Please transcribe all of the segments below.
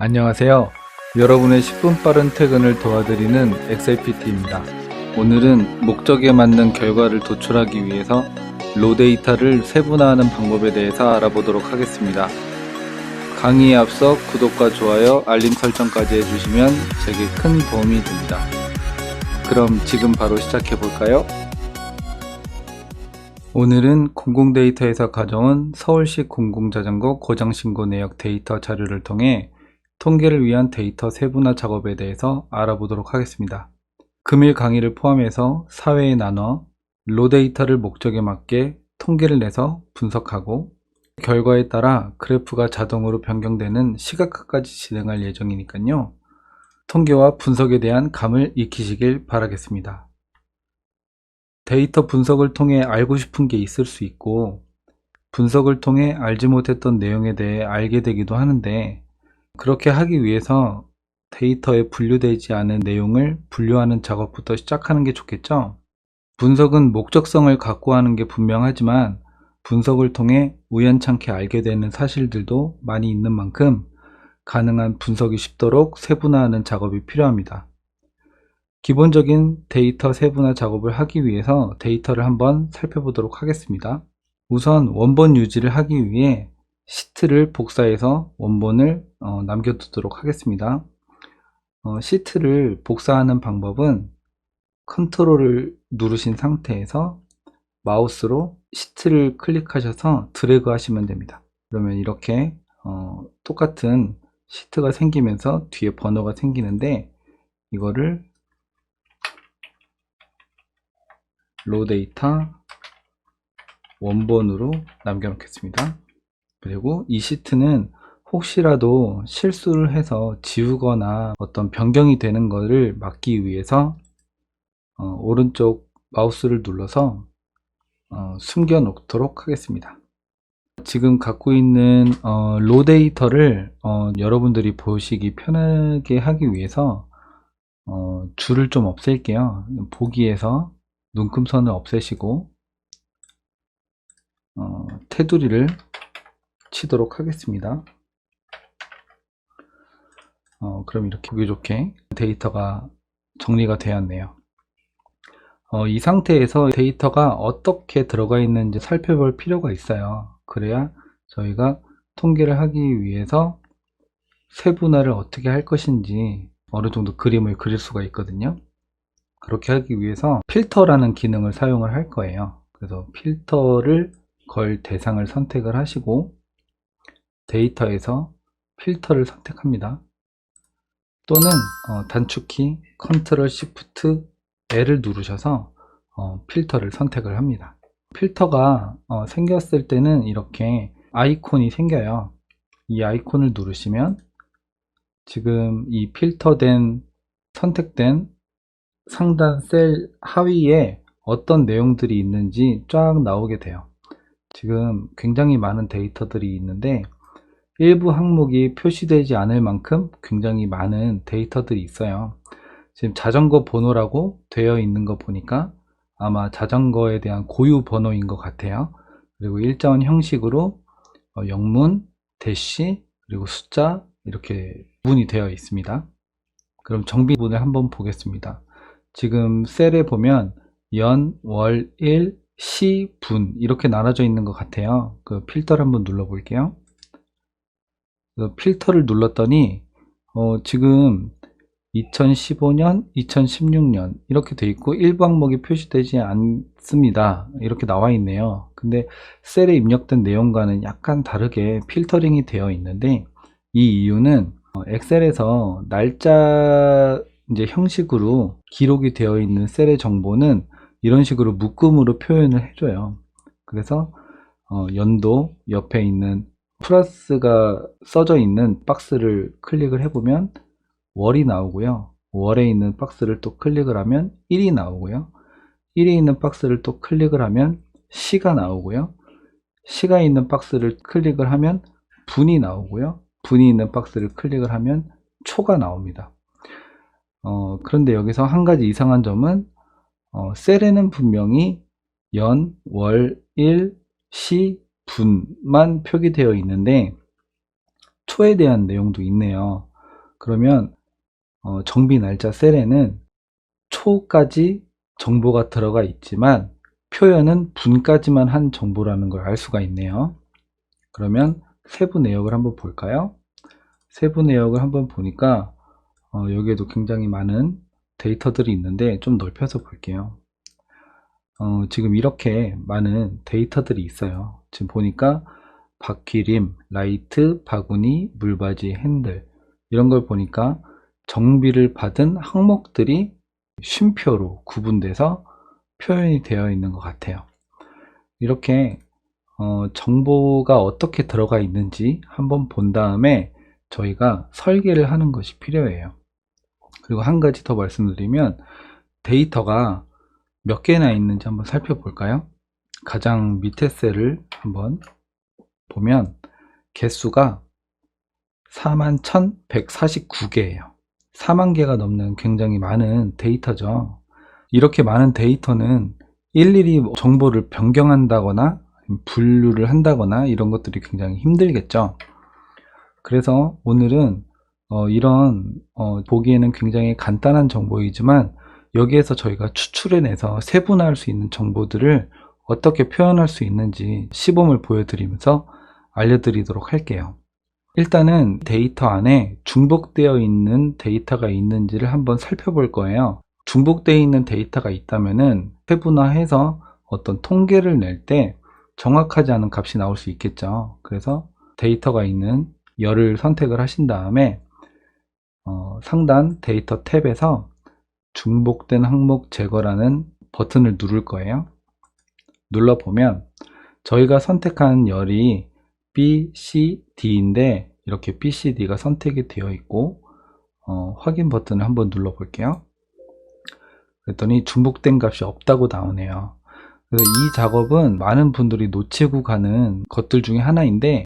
안녕하세요. 여러분의 10분 빠른 퇴근을 도와드리는 XLPT입니다. 오늘은 목적에 맞는 결과를 도출하기 위해서 로 데이터를 세분화하는 방법에 대해서 알아보도록 하겠습니다. 강의에 앞서 구독과 좋아요, 알림 설정까지 해주시면 제게 큰 도움이 됩니다. 그럼 지금 바로 시작해 볼까요? 오늘은 공공데이터에서 가져온 서울시 공공자전거 고장신고 내역 데이터 자료를 통해 통계를 위한 데이터 세분화 작업에 대해서 알아보도록 하겠습니다. 금일 강의를 포함해서 사회에 나눠 로 데이터를 목적에 맞게 통계를 내서 분석하고 결과에 따라 그래프가 자동으로 변경되는 시각화까지 진행할 예정이니까요. 통계와 분석에 대한 감을 익히시길 바라겠습니다. 데이터 분석을 통해 알고 싶은 게 있을 수 있고 분석을 통해 알지 못했던 내용에 대해 알게 되기도 하는데 그렇게 하기 위해서 데이터에 분류되지 않은 내용을 분류하는 작업부터 시작하는 게 좋겠죠? 분석은 목적성을 갖고 하는 게 분명하지만 분석을 통해 우연찮게 알게 되는 사실들도 많이 있는 만큼 가능한 분석이 쉽도록 세분화하는 작업이 필요합니다. 기본적인 데이터 세분화 작업을 하기 위해서 데이터를 한번 살펴보도록 하겠습니다. 우선 원본 유지를 하기 위해 시트를 복사해서 원본을 어, 남겨두도록 하겠습니다. 어, 시트를 복사하는 방법은 컨트롤을 누르신 상태에서 마우스로 시트를 클릭하셔서 드래그 하시면 됩니다. 그러면 이렇게 어, 똑같은 시트가 생기면서 뒤에 번호가 생기는데 이거를 로 데이터 원본으로 남겨놓겠습니다. 그리고 이 시트는 혹시라도 실수를 해서 지우거나 어떤 변경이 되는 것을 막기 위해서 어, 오른쪽 마우스를 눌러서 어, 숨겨 놓도록 하겠습니다. 지금 갖고 있는 어, 로 데이터를 어, 여러분들이 보시기 편하게 하기 위해서 어, 줄을 좀 없앨게요. 보기에서 눈금선을 없애시고 어, 테두리를 치도록 하겠습니다. 어, 그럼 이렇게 보기 좋게 데이터가 정리가 되었네요. 어, 이 상태에서 데이터가 어떻게 들어가 있는지 살펴볼 필요가 있어요. 그래야 저희가 통계를 하기 위해서 세분화를 어떻게 할 것인지 어느 정도 그림을 그릴 수가 있거든요. 그렇게 하기 위해서 필터라는 기능을 사용을 할 거예요. 그래서 필터를 걸 대상을 선택을 하시고 데이터에서 필터를 선택합니다. 또는 어, 단축키 컨트롤 시프트 L을 누르셔서 어, 필터를 선택을 합니다. 필터가 어, 생겼을 때는 이렇게 아이콘이 생겨요. 이 아이콘을 누르시면 지금 이 필터된 선택된 상단 셀 하위에 어떤 내용들이 있는지 쫙 나오게 돼요. 지금 굉장히 많은 데이터들이 있는데 일부 항목이 표시되지 않을 만큼 굉장히 많은 데이터들이 있어요. 지금 자전거 번호라고 되어 있는 거 보니까 아마 자전거에 대한 고유 번호인 것 같아요. 그리고 일자원 형식으로 어, 영문, 대시, 그리고 숫자 이렇게 구분이 되어 있습니다. 그럼 정비분을 한번 보겠습니다. 지금 셀에 보면 연, 월, 일, 시, 분 이렇게 나눠져 있는 것 같아요. 그 필터를 한번 눌러 볼게요. 필터를 눌렀더니 어, 지금 2015년, 2016년 이렇게 돼 있고 일부 항목이 표시되지 않습니다. 이렇게 나와 있네요. 근데 셀에 입력된 내용과는 약간 다르게 필터링이 되어 있는데 이 이유는 어, 엑셀에서 날짜 이제 형식으로 기록이 되어 있는 셀의 정보는 이런 식으로 묶음으로 표현을 해줘요. 그래서 어, 연도 옆에 있는 플러스가 써져 있는 박스를 클릭을 해보면 월이 나오고요. 월에 있는 박스를 또 클릭을 하면 1이 나오고요. 1이 있는 박스를 또 클릭을 하면 시가 나오고요. 시가 있는 박스를 클릭을 하면 분이 나오고요. 분이 있는 박스를 클릭을 하면 초가 나옵니다. 어, 그런데 여기서 한 가지 이상한 점은 어, 셀에는 분명히 연, 월, 일, 시, 분만 표기되어 있는데 초에 대한 내용도 있네요. 그러면 어, 정비 날짜 셀에는 초까지 정보가 들어가 있지만 표현은 분까지만 한 정보라는 걸 알 수가 있네요. 그러면 세부 내역을 한번 볼까요? 세부 내역을 한번 보니까 어, 여기에도 굉장히 많은 데이터들이 있는데 좀 넓혀서 볼게요. 어, 지금 이렇게 많은 데이터들이 있어요. 지금 보니까 바퀴림, 라이트, 바구니, 물바지, 핸들 이런 걸 보니까 정비를 받은 항목들이 쉼표로 구분돼서 표현이 되어 있는 것 같아요. 이렇게 어, 정보가 어떻게 들어가 있는지 한번 본 다음에 저희가 설계를 하는 것이 필요해요. 그리고 한 가지 더 말씀드리면 데이터가 몇 개나 있는지 한번 살펴볼까요? 가장 밑에 셀을 한번 보면 개수가 41,149개예요. 4만 개가 넘는 굉장히 많은 데이터죠. 이렇게 많은 데이터는 일일이 정보를 변경한다거나 분류를 한다거나 이런 것들이 굉장히 힘들겠죠. 그래서 오늘은 어, 이런 어, 보기에는 굉장히 간단한 정보이지만 여기에서 저희가 추출해내서 세분화할 수 있는 정보들을 어떻게 표현할 수 있는지 시범을 보여드리면서 알려드리도록 할게요. 일단은 데이터 안에 중복되어 있는 데이터가 있는지를 한번 살펴볼 거예요. 중복되어 있는 데이터가 있다면은 세분화해서 어떤 통계를 낼 때 정확하지 않은 값이 나올 수 있겠죠. 그래서 데이터가 있는 열을 선택을 하신 다음에 어, 상단 데이터 탭에서 중복된 항목 제거라는 버튼을 누를 거예요. 눌러보면 저희가 선택한 열이 B, C, D인데 이렇게 B, C, D가 선택이 되어 있고 어, 확인 버튼을 한번 눌러 볼게요. 그랬더니 중복된 값이 없다고 나오네요. 그래서 이 작업은 많은 분들이 놓치고 가는 것들 중에 하나인데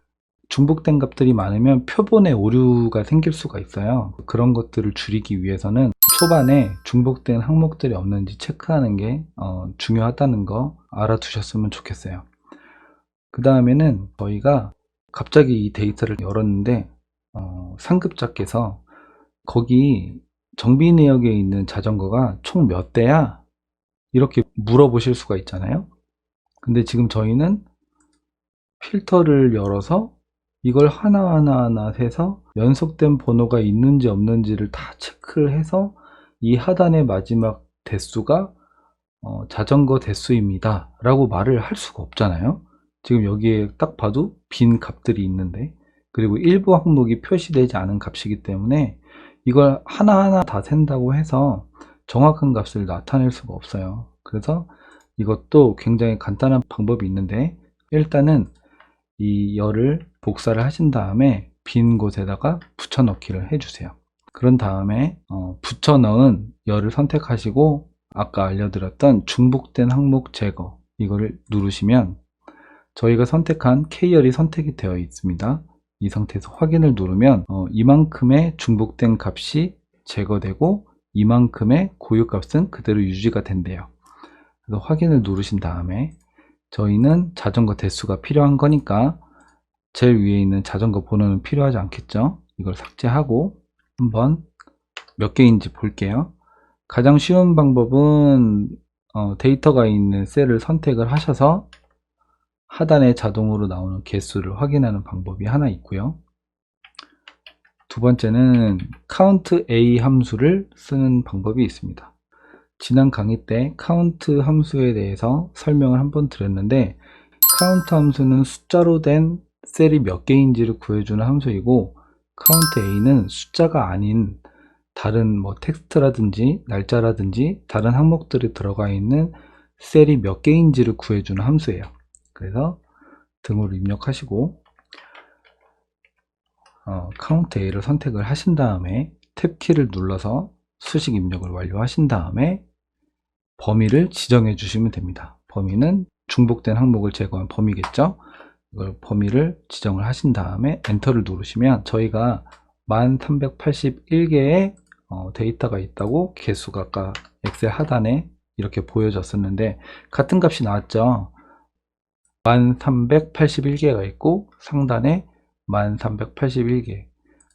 중복된 값들이 많으면 표본에 오류가 생길 수가 있어요. 그런 것들을 줄이기 위해서는 초반에 중복된 항목들이 없는지 체크하는 게 어, 중요하다는 거 알아두셨으면 좋겠어요. 그 다음에는 저희가 갑자기 이 데이터를 열었는데 어, 상급자께서 거기 정비 내역에 있는 자전거가 총 몇 대야? 이렇게 물어보실 수가 있잖아요. 근데 지금 저희는 필터를 열어서 이걸 하나하나 하나 해서 연속된 번호가 있는지 없는지를 다 체크를 해서 이 하단의 마지막 대수가 어, 자전거 대수입니다. 라고 말을 할 수가 없잖아요. 지금 여기에 딱 봐도 빈 값들이 있는데 그리고 일부 항목이 표시되지 않은 값이기 때문에 이걸 하나하나 다 센다고 해서 정확한 값을 나타낼 수가 없어요. 그래서 이것도 굉장히 간단한 방법이 있는데 일단은 이 열을 복사를 하신 다음에 빈 곳에다가 붙여 넣기를 해주세요 그런 다음에 어, 붙여 넣은 열을 선택하시고 아까 알려드렸던 중복된 항목 제거 이거를 누르시면 저희가 선택한 K열이 선택이 되어 있습니다. 이 상태에서 확인을 누르면 어, 이만큼의 중복된 값이 제거되고 이만큼의 고유값은 그대로 유지가 된대요. 그래서 확인을 누르신 다음에 저희는 자전거 대수가 필요한 거니까 제일 위에 있는 자전거 번호는 필요하지 않겠죠? 이걸 삭제하고 한번 몇 개인지 볼게요. 가장 쉬운 방법은 어, 데이터가 있는 셀을 선택을 하셔서 하단에 자동으로 나오는 개수를 확인하는 방법이 하나 있고요. 두 번째는 count a 함수를 쓰는 방법이 있습니다. 지난 강의 때 count 함수에 대해서 설명을 한번 드렸는데 count 함수는 숫자로 된 셀이 몇 개인지를 구해주는 함수이고 count a는 숫자가 아닌 다른 뭐 텍스트라든지 날짜라든지 다른 항목들이 들어가 있는 셀이 몇 개인지를 구해주는 함수예요. 그래서 등으로 입력하시고 어, count a를 선택을 하신 다음에 탭 키를 눌러서 수식 입력을 완료하신 다음에 범위를 지정해 주시면 됩니다. 범위는 중복된 항목을 제거한 범위겠죠. 이걸 범위를 지정을 하신 다음에 엔터를 누르시면 저희가 1381개의 어, 데이터가 있다고 개수가 아까 엑셀 하단에 이렇게 보여졌었는데 같은 값이 나왔죠 1381개가 있고 상단에 1381개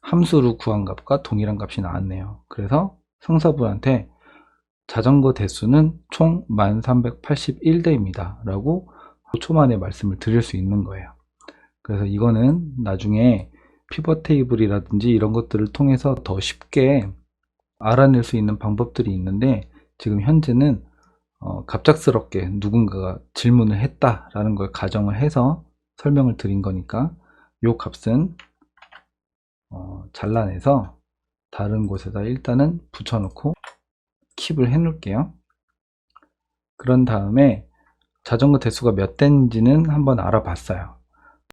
함수로 구한 값과 동일한 값이 나왔네요. 그래서 상사분한테 자전거 대수는 총 1381대입니다. 라고 5초 만에 말씀을 드릴 수 있는 거예요. 그래서 이거는 나중에 피벗 테이블이라든지 이런 것들을 통해서 더 쉽게 알아낼 수 있는 방법들이 있는데 지금 현재는 어, 갑작스럽게 누군가가 질문을 했다라는 걸 가정을 해서 설명을 드린 거니까 요 값은 어, 잘라내서 다른 곳에다 일단은 붙여놓고 킵을 해 놓을게요. 그런 다음에 자전거 대수가 몇 대인지는 한번 알아봤어요.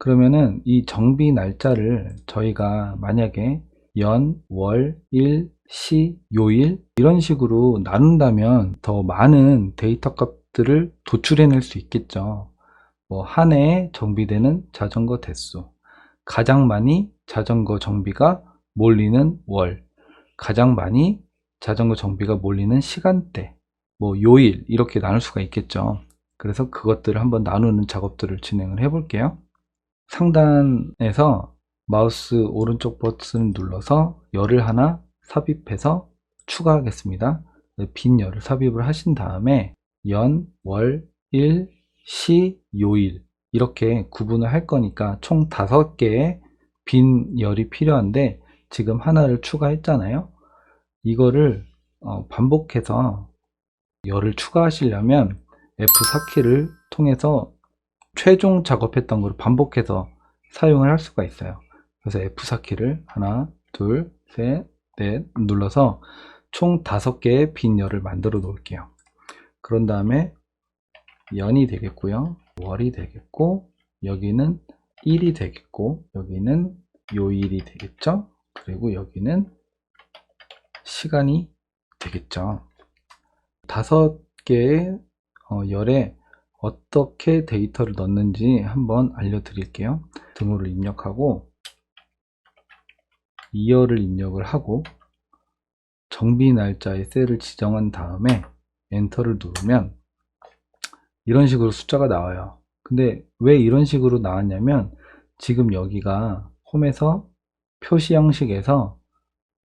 그러면은 이 정비 날짜를 저희가 만약에 연, 월, 일, 시, 요일 이런 식으로 나눈다면 더 많은 데이터 값들을 도출해낼 수 있겠죠. 뭐 한 해에 정비되는 자전거 대수, 가장 많이 자전거 정비가 몰리는 월, 가장 많이 자전거 정비가 몰리는 시간대, 뭐 요일 이렇게 나눌 수가 있겠죠. 그래서 그것들을 한번 나누는 작업들을 진행을 해 볼게요. 상단에서 마우스 오른쪽 버튼을 눌러서 열을 하나 삽입해서 추가하겠습니다. 빈 열을 삽입을 하신 다음에 연, 월, 일, 시, 요일 이렇게 구분을 할 거니까 총 다섯 개의 빈 열이 필요한데 지금 하나를 추가했잖아요. 이거를 어, 반복해서 열을 추가하시려면 F4키를 통해서 최종 작업했던 걸 반복해서 사용을 할 수가 있어요. 그래서 F4키를 하나, 둘, 셋, 넷 눌러서 총 다섯 개의 빈 열을 만들어 놓을게요. 그런 다음에 연이 되겠고요. 월이 되겠고 여기는 일이 되겠고 여기는 요일이 되겠죠. 그리고 여기는 시간이 되겠죠. 다섯 개의 어, 열에 어떻게 데이터를 넣는지 한번 알려드릴게요. 등호를 입력하고 2열을 입력을 하고 정비 날짜의 셀을 지정한 다음에 엔터를 누르면 이런 식으로 숫자가 나와요. 근데 왜 이런 식으로 나왔냐면 지금 여기가 홈에서 표시 형식에서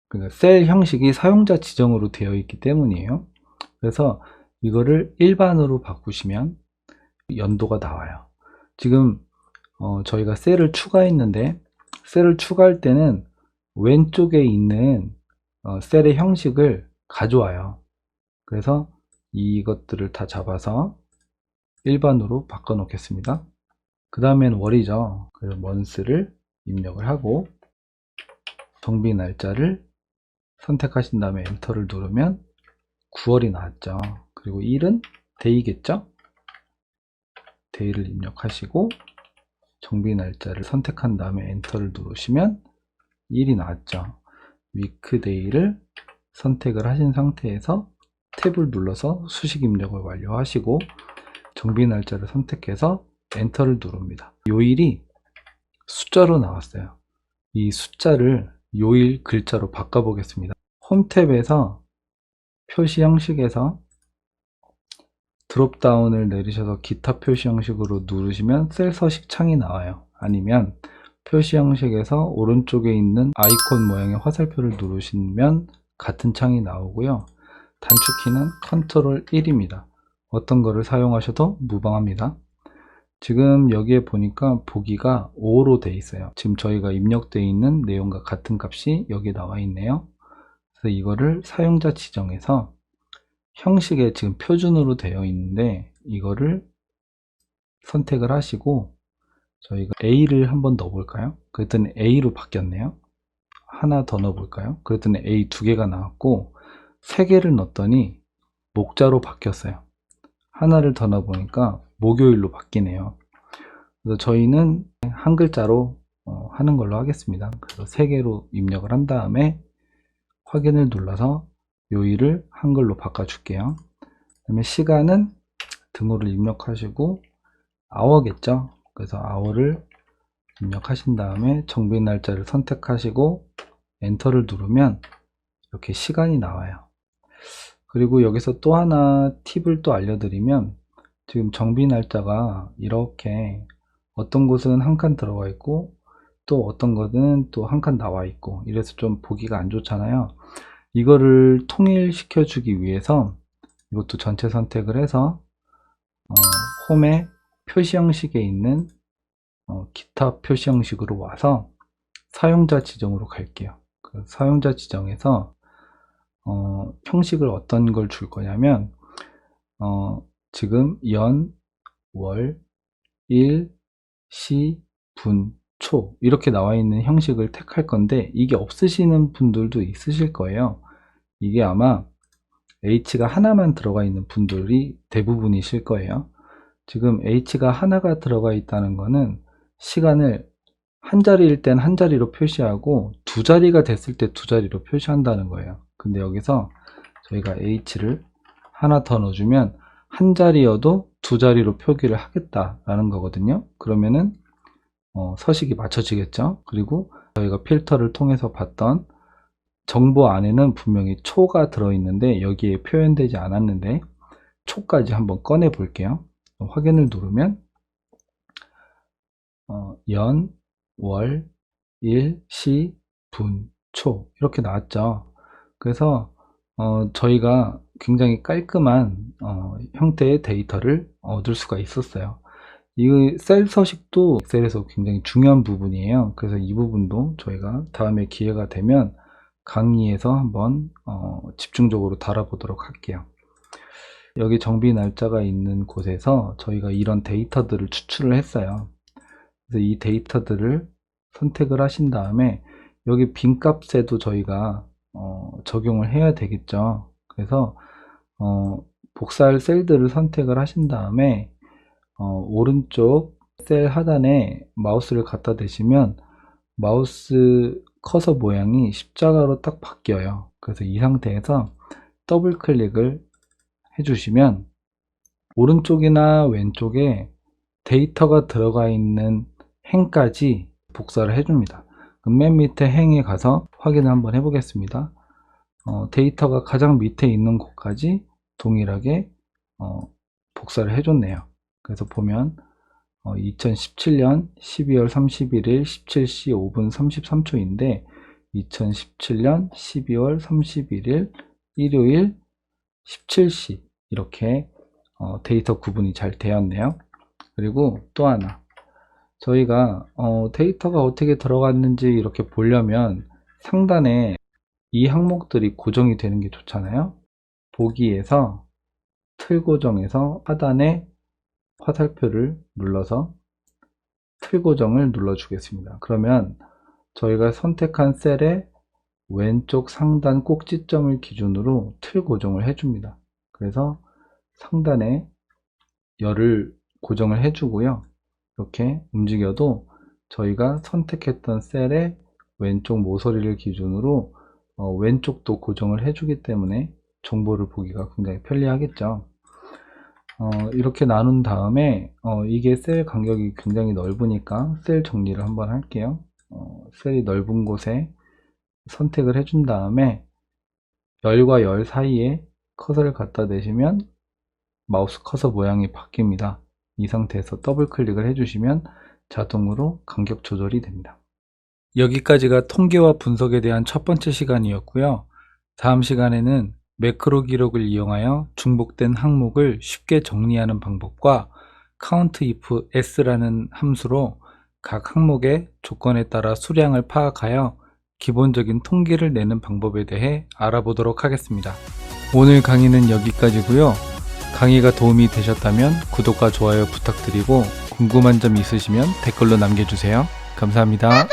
그러니까 셀 형식이 사용자 지정으로 되어 있기 때문이에요. 그래서 이거를 일반으로 바꾸시면 연도가 나와요. 지금 어, 저희가 셀을 추가했는데 셀을 추가할 때는 왼쪽에 있는 어, 셀의 형식을 가져와요. 그래서 이것들을 다 잡아서 일반으로 바꿔 놓겠습니다. 그 다음엔 월이죠. 그래서 먼스를 입력을 하고 정비 날짜를 선택하신 다음에 엔터를 누르면 9월이 나왔죠. 그리고 1은 데이겠죠? 데이를 입력하시고 정비 날짜를 선택한 다음에 엔터를 누르시면 1이 나왔죠. 위크데이를 선택을 하신 상태에서 탭을 눌러서 수식 입력을 완료하시고 정비 날짜를 선택해서 엔터를 누릅니다. 요일이 숫자로 나왔어요. 이 숫자를 요일 글자로 바꿔보겠습니다. 홈 탭에서 표시 형식에서 드롭다운을 내리셔서 기타 표시 형식으로 누르시면 셀 서식 창이 나와요. 아니면 표시 형식에서 오른쪽에 있는 아이콘 모양의 화살표를 누르시면 같은 창이 나오고요. 단축키는 컨트롤 1입니다. 어떤 거를 사용하셔도 무방합니다. 지금 여기에 보니까 보기가 5로 돼 있어요. 지금 저희가 입력되어 있는 내용과 같은 값이 여기 나와 있네요. 그래서 이거를 사용자 지정해서 형식에 지금 표준으로 되어 있는데 이거를 선택을 하시고 저희가 A를 한번 넣어볼까요? 그랬더니 A로 바뀌었네요. 하나 더 넣어볼까요? 그랬더니 A 두 개가 나왔고 세 개를 넣었더니 목자로 바뀌었어요. 하나를 더 넣어보니까 목요일로 바뀌네요. 그래서 저희는 한 글자로 어, 하는 걸로 하겠습니다. 그래서 세 개로 입력을 한 다음에 확인을 눌러서 요일을 한글로 바꿔줄게요. 그 다음에 시간은 등호를 입력하시고 아워겠죠. 그래서 아워를 입력하신 다음에 정비 날짜를 선택하시고 엔터를 누르면 이렇게 시간이 나와요. 그리고 여기서 또 하나 팁을 또 알려드리면 지금 정비 날짜가 이렇게 어떤 곳은 한 칸 들어가 있고 또 어떤 거는 또한 칸 나와 있고 이래서 좀 보기가 안 좋잖아요. 이거를 통일시켜 주기 위해서 이것도 전체 선택을 해서 어, 홈에 표시 형식에 있는 어, 기타 표시 형식으로 와서 사용자 지정으로 갈게요. 그 사용자 지정에서 어, 형식을 어떤 걸 줄 거냐면 어, 지금 연, 월, 일, 시, 분, 초 이렇게 나와 있는 형식을 택할 건데 이게 없으시는 분들도 있으실 거예요. 이게 아마 H가 하나만 들어가 있는 분들이 대부분이실 거예요. 지금 H가 하나가 들어가 있다는 거는 시간을 한 자리일 땐 한 자리로 표시하고 두 자리가 됐을 때 두 자리로 표시한다는 거예요. 근데 여기서 저희가 H를 하나 더 넣어주면 한 자리여도 두 자리로 표기를 하겠다라는 거거든요. 그러면은 어, 서식이 맞춰지겠죠. 그리고 저희가 필터를 통해서 봤던 정보 안에는 분명히 초가 들어있는데 여기에 표현되지 않았는데 초까지 한번 꺼내 볼게요. 확인을 누르면 어, 연, 월, 일, 시, 분, 초 이렇게 나왔죠. 그래서 어, 저희가 굉장히 깔끔한 어, 형태의 데이터를 얻을 수가 있었어요. 이 셀 서식도 엑셀에서 굉장히 중요한 부분이에요. 그래서 이 부분도 저희가 다음에 기회가 되면 강의에서 한번 어, 집중적으로 다뤄보도록 할게요. 여기 정비 날짜가 있는 곳에서 저희가 이런 데이터들을 추출을 했어요. 그래서 이 데이터들을 선택을 하신 다음에 여기 빈값에도 저희가 어, 적용을 해야 되겠죠. 그래서 어, 복사할 셀들을 선택을 하신 다음에 어, 오른쪽 셀 하단에 마우스를 갖다 대시면 마우스 커서 모양이 십자가로 딱 바뀌어요. 그래서 이 상태에서 더블 클릭을 해주시면 오른쪽이나 왼쪽에 데이터가 들어가 있는 행까지 복사를 해줍니다. 맨 밑에 행에 가서 확인을 한번 해보겠습니다. 어, 데이터가 가장 밑에 있는 곳까지 동일하게 어, 복사를 해줬네요. 그래서 보면 어, 2017년 12월 31일 17시 5분 33초인데 2017년 12월 31일 일요일 17시 이렇게 어, 데이터 구분이 잘 되었네요. 그리고 또 하나 저희가 어, 데이터가 어떻게 들어갔는지 이렇게 보려면 상단에 이 항목들이 고정이 되는 게 좋잖아요. 보기에서 틀 고정에서 하단에 화살표를 눌러서 틀 고정을 눌러 주겠습니다. 그러면 저희가 선택한 셀의 왼쪽 상단 꼭지점을 기준으로 틀 고정을 해줍니다. 그래서 상단에 열을 고정을 해주고요. 이렇게 움직여도 저희가 선택했던 셀의 왼쪽 모서리를 기준으로 어, 왼쪽도 고정을 해주기 때문에 정보를 보기가 굉장히 편리하겠죠. 어, 이렇게 나눈 다음에 어, 이게 셀 간격이 굉장히 넓으니까 셀 정리를 한번 할게요. 어, 셀이 넓은 곳에 선택을 해준 다음에 열과 열 사이에 커서를 갖다 대시면 마우스 커서 모양이 바뀝니다. 이 상태에서 더블 클릭을 해주시면 자동으로 간격 조절이 됩니다. 여기까지가 통계와 분석에 대한 첫 번째 시간이었고요. 다음 시간에는 매크로 기록을 이용하여 중복된 항목을 쉽게 정리하는 방법과 countIF s라는 함수로 각 항목의 조건에 따라 수량을 파악하여 기본적인 통계를 내는 방법에 대해 알아보도록 하겠습니다. 오늘 강의는 여기까지고요. 강의가 도움이 되셨다면 구독과 좋아요 부탁드리고 궁금한 점 있으시면 댓글로 남겨주세요. 감사합니다.